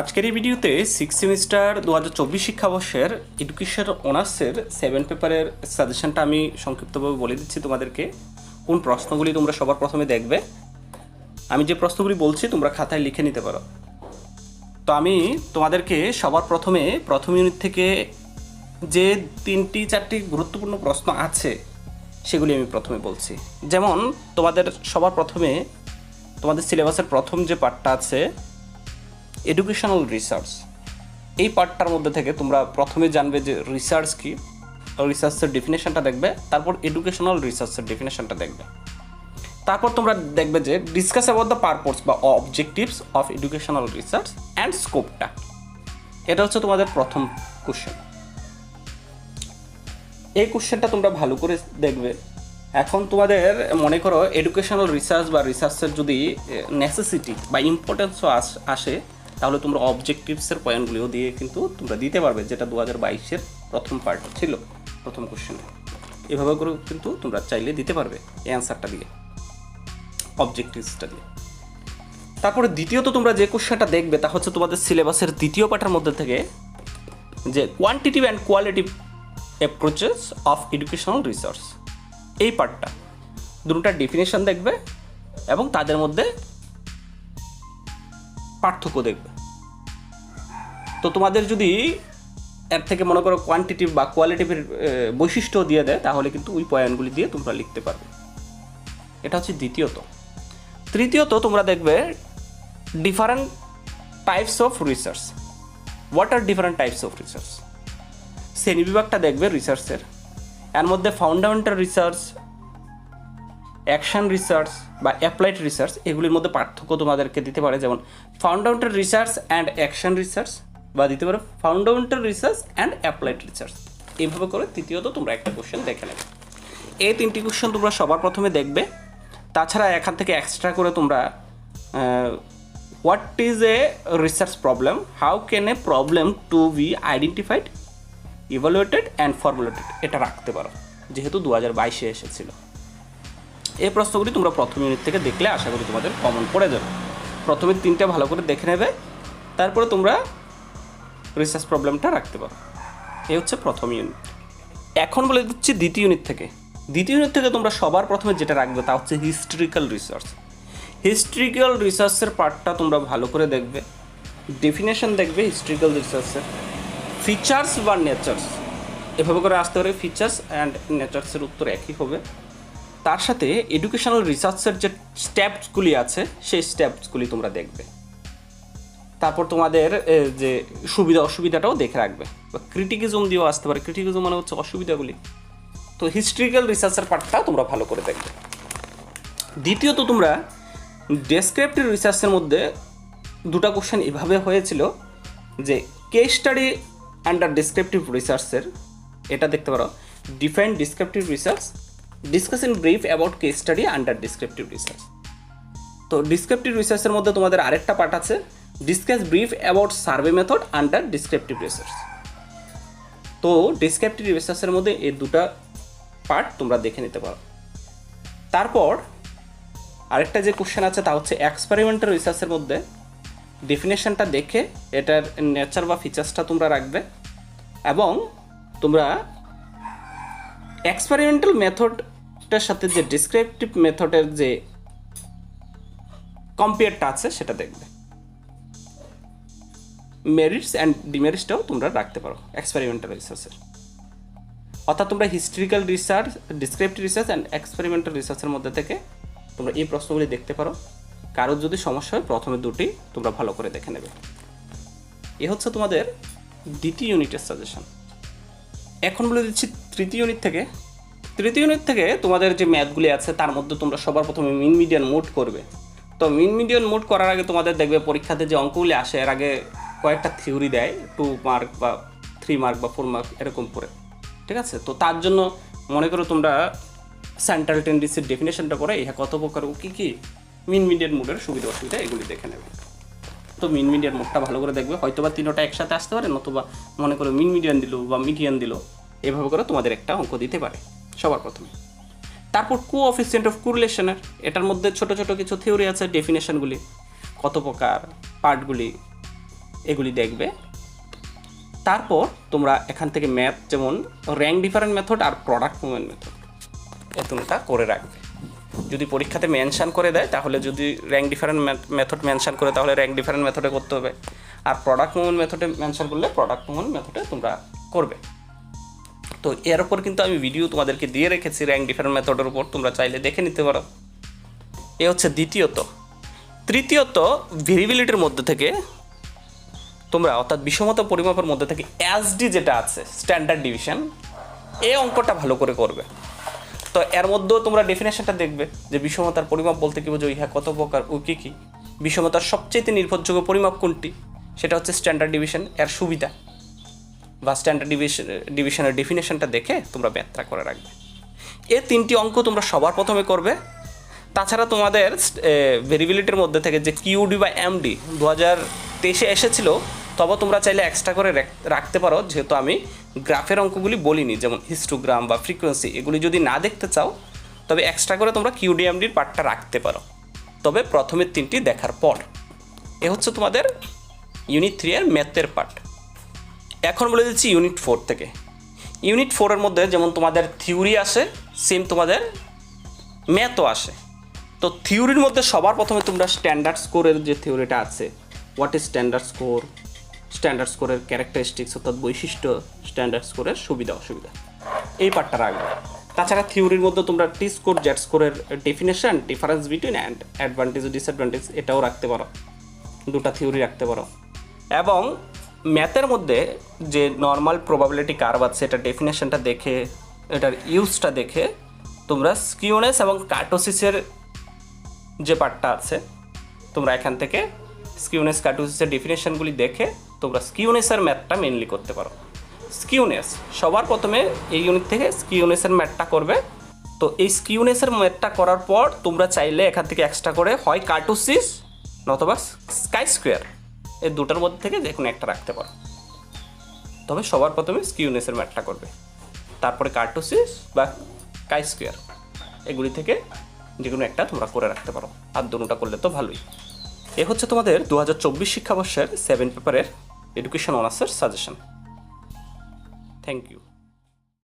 আজকের এই ভিডিওতে সিক্স সেমিস্টার দু হাজার চব্বিশ শিক্ষাবর্ষের এডুকেশন অনার্সের সেভেন পেপারের সাজেশনটা আমি সংক্ষিপ্তভাবে বলে দিচ্ছি তোমাদেরকে। কোন প্রশ্নগুলি তোমরা সবার প্রথমে দেখবে। আমি যে প্রশ্নগুলি বলছি, তোমরা খাতায় লিখে নিতে পারো। তো আমি তোমাদেরকে সবার প্রথমে প্রথম ইউনিট থেকে যে তিনটি, চারটি গুরুত্বপূর্ণ প্রশ্ন আছে, সেগুলি আমি প্রথমে বলছি। যেমন তোমাদের সবার প্রথমে তোমাদের সিলেবাসের প্রথম যে পার্টটা আছে এডুকেশনাল রিসার্চ এই পার্টটার মধ্যে থেকে তোমরা প্রথমে জানবে যে রিসার্চ কি রিসার্চের ডেফিনেশনটা দেখবে, তারপর এডুকেশনাল রিসার্চের ডেফিনেশনটা দেখবে। তারপর তোমরা দেখবে যে ডিসকাস অ্যাবাউট দ্য পারপোর্স বা objectives of educational research and স্কোপটা এটা হচ্ছে তোমাদের প্রথম কোশ্চেন এই কোশ্চেনটা তোমরা ভালো করে দেখবে। এখন তোমাদের মনে করো এডুকেশনাল রিসার্চ বা রিসার্চের যদি নেসেসিটি বা ইম্পর্টেন্সও আসে তাহলে তোমরা অবজেক্টিভসের পয়েন্টগুলিও দিয়ে কিন্তু তোমরা দিতে পারবে, যেটা দু হাজার বাইশের প্রথম পার্ট ছিল, প্রথম কোশ্চেনে এভাবে করে কিন্তু তোমরা চাইলে দিতে পারবে এই অ্যান্সারটা দিয়ে অবজেক্টিভসটা দিয়ে। তারপরে দ্বিতীয়ত তোমরা যে কোশ্চেনটা দেখবে, তা হচ্ছে তোমাদের সিলেবাসের দ্বিতীয় পাঠের মধ্যে থেকে যে quantitative and qualitative approaches of educational research এই পার্টটা দুটোটার ডেফিনেশন দেখবে এবং তাদের মধ্যে পার্থক্য দেখবে। তো তোমাদের যদি এর থেকে মনে করো কোয়ান্টিটিভ বা কোয়ালিটিভের বৈশিষ্ট্য দিয়ে দেয়, তাহলে কিন্তু ওই পয়েন্টগুলি দিয়ে তোমরা লিখতে পারবে। এটা হচ্ছে দ্বিতীয়ত। তৃতীয়ত তোমরা দেখবে different types of research what R different types of research শ্রেণি বিভাগটা দেখবে রিসার্চের এর। মধ্যে ফাউন্ডামেন্টাল রিসার্চ অ্যাকশন রিসার্চ বা অ্যাপ্লাইড রিসার্চ এগুলির মধ্যে পার্থক্য তোমাদেরকে দিতে পারে। যেমন fundamental research and action research বা দিতে পারো fundamental research and applied research এইভাবে করে তৃতীয়ত তোমরা একটা কোশ্চেন দেখে নেবে। এই তিনটি কোশ্চেন তোমরা সবার প্রথমে দেখবে। তাছাড়া এখান থেকে এক্সট্রা করে তোমরা what is a research problem how can a problem to be identified evaluated and formulated এটা রাখতে পারো, যেহেতু দু হাজার বাইশে এসেছিল। এই প্রশ্নগুলি তোমরা প্রথম ইউনিট থেকে দেখলে আশা করি তোমাদের কমন পড়ে যাবে। প্রথমে তিনটে ভালো করে দেখে নেবে। তারপরে তোমরা রিসার্চ প্রবলেমটা রাখতে পারো। এই হচ্ছে প্রথম ইউনিট এখন বলে দিচ্ছি দ্বিতীয় ইউনিট থেকে। দ্বিতীয় ইউনিট থেকে তোমরা সবার প্রথমে যেটা রাখবে তা হচ্ছে হিস্ট্রিক্যাল রিসার্চ হিস্ট্রিক্যাল রিসার্চের পার্টটা তোমরা ভালো করে দেখবে। ডেফিনেশন দেখবে হিস্ট্রিক্যাল রিসার্চের ফিচার্স বা নেচার্স এভাবে করে আসতে পারে ফিচার্স অ্যান্ড নেচার্সের উত্তর একই হবে। তার সাথে এডুকেশনাল রিসার্চের যে স্টেপসগুলি আছে, সেই স্টেপসগুলি তোমরা দেখবে। তারপর তোমাদের যে সুবিধা, অসুবিধাটাও দেখে রাখবে। বা ক্রিটিকিজম দিয়েও আসতে পারে। ক্রিটিকিজম মানে হচ্ছে অসুবিধাগুলি। তো হিস্ট্রিক্যাল রিসার্চের পার্টটা তোমরা ভালো করে দেখবে। দ্বিতীয়ত তোমরা ডেসক্রিপটিভ রিসার্চের মধ্যে দুটো কোশ্চেন এভাবে হয়েছিল যে কেস স্টাডি আন্ডার ডিসক্রিপটিভ রিসার্চের এটা দেখতে পারো define descriptive research discuss in brief about case study under descriptive research তো ডিসক্রিপটিভ রিসার্চের মধ্যে তোমাদের আরেকটা পার্ট আছে discuss brief about survey method under descriptive research তো ডিসক্রিপটিভ রিসার্চের মধ্যে এই দুটা পার্ট তোমরা দেখে নিতে পারো। তারপর আরেকটা যে কোশ্চেন আছে তা হচ্ছে এক্সপেরিমেন্টাল রিসার্চের মধ্যে ডেফিনেশনটা দেখে এটার নেচার বা ফিচার্সটা তোমরা রাখবে এবং তোমরা এক্সপেরিমেন্টাল মেথডটার সাথে যে ডিসক্রিপটিভ মেথডের যে কম্পেয়ারটা আছে সেটা দেখবে। মেরিটস অ্যান্ড ডিমেরিটসটাও তোমরা রাখতে পারো এক্সপেরিমেন্টাল রিসার্চের অর্থাৎ তোমরা historical research descriptive research and experimental রিসার্চের মধ্যে থেকে তোমরা এই প্রশ্নগুলি দেখতে পারো। কারোর যদি সমস্যা হয়, প্রথমে দুটি তোমরা ভালো করে দেখে নেবে। এ হচ্ছে তোমাদের দ্বিতীয় ইউনিটের সাজেশন এখন বলে দিচ্ছি তৃতীয় ইউনিট থেকে। তৃতীয় ইউনিট থেকে তোমাদের যে ম্যাথগুলি আছে, তার মধ্যে তোমরা সবার প্রথমে মিন মিডিয়ান মোড করবে। তো মিন মিডিয়ান মোড করার আগে তোমাদের দেখবে পরীক্ষাতে যে অঙ্কগুলি আসে, এর আগে কয়েকটা থিওরি দেয় টু মার্ক বা থ্রি মার্ক বা ফোর মার্ক এরকম করে, ঠিক আছে? তো তার জন্য মনে করো তোমরা সেন্ট্রাল টেন্ডেন্সির ডেফিনেশনটা করে ইহা কত প্রকার ও কী কী? মিন মিডিয়ান মোডের সুবিধা অসুবিধা এগুলি দেখে নেবে। তো মিন মিডিয়ান মোডটা ভালো করে দেখবে হয়তো বা তিনোটা একসাথে আসতে পারে, নতুবা মনে করো মিন মিডিয়ান দিল বা মিডিয়ান দিল, এভাবে করে তোমাদের একটা অঙ্ক দিতে পারে, সবার প্রথমে। তারপর কো অফিসিয়েন্ট অফ কুরিলেশনের এটার মধ্যে ছোট ছোট কিছু থিওরি আছে ডেফিনেশনগুলি কত প্রকার পার্টগুলি এগুলি দেখবে। তারপর তোমরা এখান থেকে ম্যাথ যেমন র্যাঙ্ক ডিফারেন্ট মেথড আর প্রোডাক্ট মুভমেন্ট মেথড এ তিনটা করে রাখবে। যদি পরীক্ষাতে মেনশন করে দেয়, তাহলে যদি র্যাঙ্ক ডিফারেন্ট মেথড মেনশন করে, তাহলে র্যাঙ্ক ডিফারেন্ট মেথডে করতে হবে। আর প্রোডাক্ট মুভমেন্ট মেথডে মেনশন করলে প্রোডাক্ট মুভমেন্ট মেথডে তোমরা করবে। তো এর উপর কিন্তু আমি ভিডিও তোমাদেরকে দিয়ে রেখেছি র্যাঙ্ক ডিফারেন্ট মেথডের উপর, তোমরা চাইলে দেখে নিতে পারো। এ হচ্ছে দ্বিতীয়ত। তৃতীয়ত ভেরিবিলিটির মধ্যে থেকে তোমরা অর্থাৎ বিষমতা পরিমাপের মধ্যে থেকে এসডি যেটা আছে স্ট্যান্ডার্ড ডিভিশন এই অঙ্কটা ভালো করে করবে। তো এর মধ্যেও তোমরা ডেফিনেশনটা দেখবে যে বিষমতার পরিমাপ বলতে কি বোঝো? ইহা কত প্রকার ও কী কী? বিষমতার সবচেয়ে নির্ভরযোগ্য পরিমাপ কোনটি? সেটা হচ্ছে স্ট্যান্ডার্ড ডিভিশন এর সুবিধা। বা স্ট্যান্ডার্ড ডিভিশন ডিভিশনের ডেফিনেশনটা দেখে তোমরা ব্যাখ্যা করে রাখবে। এ তিনটি অঙ্ক তোমরা সবার প্রথমে করবে। তাছাড়া তোমাদের ভেরিবিলিটির মধ্যে থেকে যে কিউডি বা এমডি দু হাজার তেইশে এসেছিল তবে তোমরা চাইলে এক্সট্রা করে রাখ- রাখতে পারো, যেহেতু আমি গ্রাফের অঙ্কগুলি বলিনি, যেমন হিস্টোগ্রাম বা ফ্রিকোয়েন্সি এগুলি যদি না দেখতে চাও, তবে এক্সট্রা করে তোমরা কিউডি এমডির পার্টটা রাখতে পারো। তবে প্রথমের তিনটি দেখার পর। এ হচ্ছে তোমাদের ইউনিট থ্রি এর ম্যাথের পার্ট এখন বলে দিচ্ছি ইউনিট ফোর থেকে। ইউনিট ফোরের মধ্যে যেমন তোমাদের থিওরি আসে সেম তোমাদের ম্যাথও আসে। তো থিওরির মধ্যে সবার প্রথমে তোমরা স্ট্যান্ডার্ড স্কোরের যে থিওরিটা আছে what is standard score standard স্কোরের ক্যারেক্টারিস্টিক্স অর্থাৎ বৈশিষ্ট্য স্ট্যান্ডার্ড স্কোরের সুবিধা, অসুবিধা। এই পার্টটা রাখবে। তাছাড়া থিওরির মধ্যে তোমরা টি স্কোর জ্যাট স্কোরের definition difference between and advantage disadvantage এটাও রাখতে পারো। দুটা থিওরি রাখতে পারো। এবং ম্যাথের মধ্যে যে নর্মাল প্রবাবিলিটি কার্ভ আছে, এটা ডেফিনেশনটা দেখে, এটার ইউজটা দেখে তোমরা স্কিউনেস এবং কার্টোসিসের যে পার্টটা আছে, তোমরা এখান থেকে স্কিউনেস কার্টোসিসের ডেফিনেশনগুলি দেখে তোমরা স্কিউনেসের ম্যাথটা মেনলি করতে পারো। স্কিউনেস, সবার প্রথমে এই ইউনিট থেকে স্কিউনেসের ম্যাথটা করবে। তো এই স্কিউনেসের ম্যাথটা করার পর তোমরা চাইলে এখান থেকে এক্সট্রা করে হয় কার্টোসিস, নতবা স্কাই স্কোয়ার। এই দুটোর মধ্যে থেকে যে কোনো একটা রাখতে পারো। তবে সবার প্রথমে স্কিউনেসের ম্যাথটা করবে। তারপরে কার্টোসিস বা কাই স্কোয়ার। এগুলি থেকে যে কোনো একটা তোমরা করে রাখতে পারো। আর দুটোটা করলে তো ভালোই। এ হচ্ছে তোমাদের দু হাজার চব্বিশ শিক্ষাবর্ষের সেভেন পেপারের এডুকেশন অনার্সের সাজেশন থ্যাংক ইউ